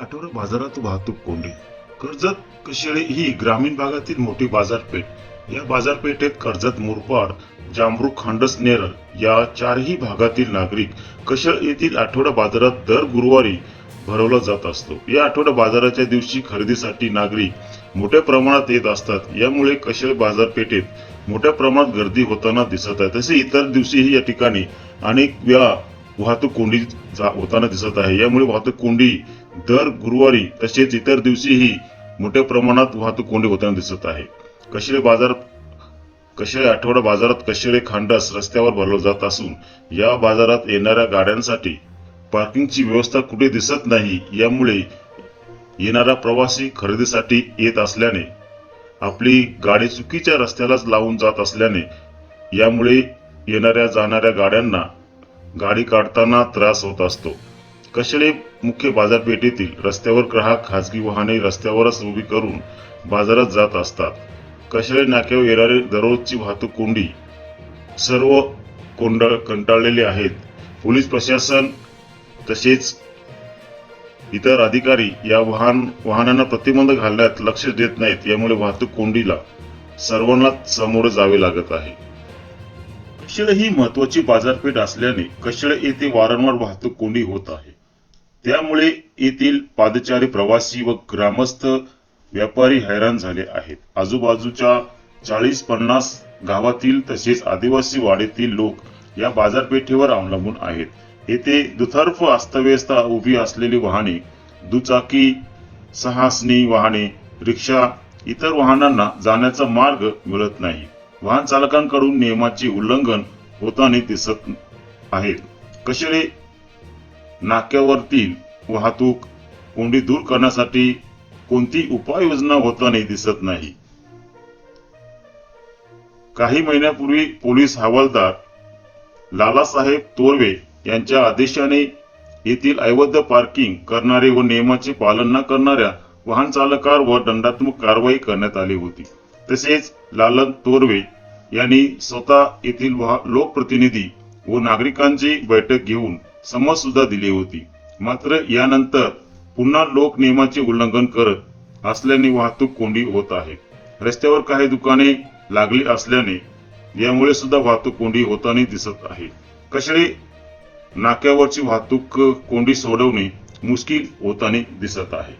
आठवडा बाजारात वाहतूक कोंडी. कर्जत कशेळे ही ग्रामीण भागातील मोठी बाजारपेठ. या बाजारपेठेत कर्जत मुरपाड जांभरूक खांडस नेरळ या चारही भागातील नागरिक कशेळ येथील आठवडा बाजारात दर गुरुवारी भरवला जात असतो. या आठवडा बाजाराच्या दिवशी खरेदीसाठी नागरिक मोठ्या प्रमाणात येत असतात. यामुळे कशेळ बाजारपेठेत मोठ्या प्रमाणात गर्दी होताना दिसत आहे. तसे इतर दिवशीही या ठिकाणी अनेक वेळा वाहतूक कोंडी होताना दिसत आहे. यामुळे वाहतूक कोंडी दर गुरुवारी तसेच इतर दिवशीही मोठ्या प्रमाणात वाहतूक कोंडी होताना दिसत आहे. कशेळे बाजार कशेळे आठवडा बाजारात कशेळे खांडस रस्त्यावर भरलं जात असून या बाजारात येणाऱ्या गाड्यांसाठी पार्किंगची व्यवस्था कुठे दिसत नाही यामुळे येणारा प्रवासी खरेदीसाठी येत असल्याने आपली गाडी चुकीच्या रस्त्यालाच लावून जात असल्याने यामुळे येणाऱ्या जाणाऱ्या गाड्यांना गाडी काढताना त्रास होत असतो. कशेळे मुख्य बाजारपेठेतील रस्त्यावर ग्राहक खाजगी वाहने रस्त्यावरच उभी करून बाजारात जात असतात. कशेळे नाक्यावर येणारी दररोजची वाहतूक कोंडी सर्व कोंड कंटाळलेले आहेत. पोलीस प्रशासन तसेच इतर अधिकारी या वाहन वाहनांना प्रतिबंध घालण्यात लक्ष देत नाहीत. यामुळे वाहतूक कोंडीला सर्वांनाच सामोरे जावे लागत आहे. कशेळ ही महत्वाची बाजारपेठ असल्याने कशेळ येथे वारंवार वाहतूक कोंडी होत आहे. त्यामुळे येथील पादचारी प्रवासी व ग्रामस्थ व्यापारी हैराण झाले आहेत. आजूबाजूच्या चाळीस पन्नास गावातील तसेच आदिवासी वाडीतील लोक या बाजारपेठेवर अवलंबून आहेत. येथे दुतर्फ अस्तव्यस्त उभी असलेली वाहने दुचाकी सहासनी वाहने रिक्षा इतर वाहनांना जाण्याचा मार्ग मिळत नाही. वाहन चालकांकडून नियमाचे उल्लंघन होताना दिसत आहेत. कशेळे नाक्यावरतील वाहतूक कोंडी दूर करण्यासाठी कोणती उपाययोजना होताना दिसत नाही. काही महिन्यापूर्वी पोलीस हवालदार लालासाहेब तोरवे यांच्या आदेशाने येथील अवैध पार्किंग करणारे व नियमाचे पालन न करणाऱ्या वाहन चालकांवर दंडात्मक कारवाई करण्यात आली होती. तसेच लालन तोरवे यांनी स्वतः येथील वाह- लोकप्रतिनिधी व नागरिकांची बैठक घेऊन समज सुद्धा दिली होती. मात्र यानंतर पुन्हा लोक नियमाचे उल्लंघन करत असल्याने वाहतूक कोंडी होत आहे. रस्त्यावर काही दुकाने लागली असल्याने यामुळे सुद्धा वाहतूक कोंडी होताना दिसत आहे. कशेळे नाक्यावरची वाहतूक कोंडी सोडवणे मुश्किल होताना दिसत आहे.